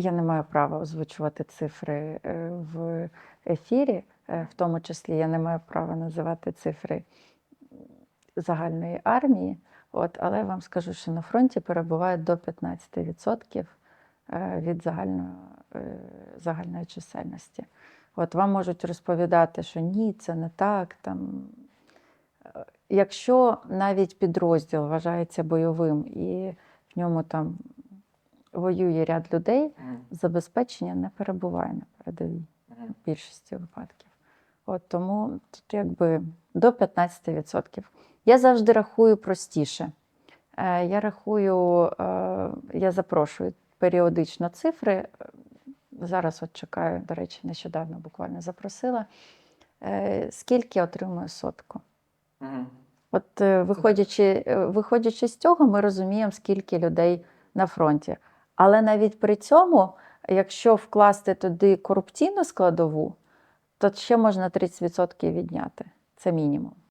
Я не маю права озвучувати цифри е, в ефірі, е, в тому числі я не маю права називати цифри загальної армії. От, але вам скажу, що на фронті перебувають до 15% е, від загальної, загальної чисельності. От вам можуть розповідати, що ні, це не так. Там. Якщо навіть підрозділ вважається бойовим і в ньому там воює ряд людей, забезпечення не перебуває на передовій в більшості випадків. От тому тут якби до 15%. Я завжди рахую простіше. Е, Я рахую, е, я запрошую періодично цифри. Зараз от чекаю, до речі, нещодавно буквально запросила. Е, Скільки отримую сотку? От е, виходячи, е, виходячи з цього, ми розуміємо, скільки людей на фронті. Але навіть при цьому, якщо вкласти туди корупційну складову, то ще можна 30% відняти. Це мінімум.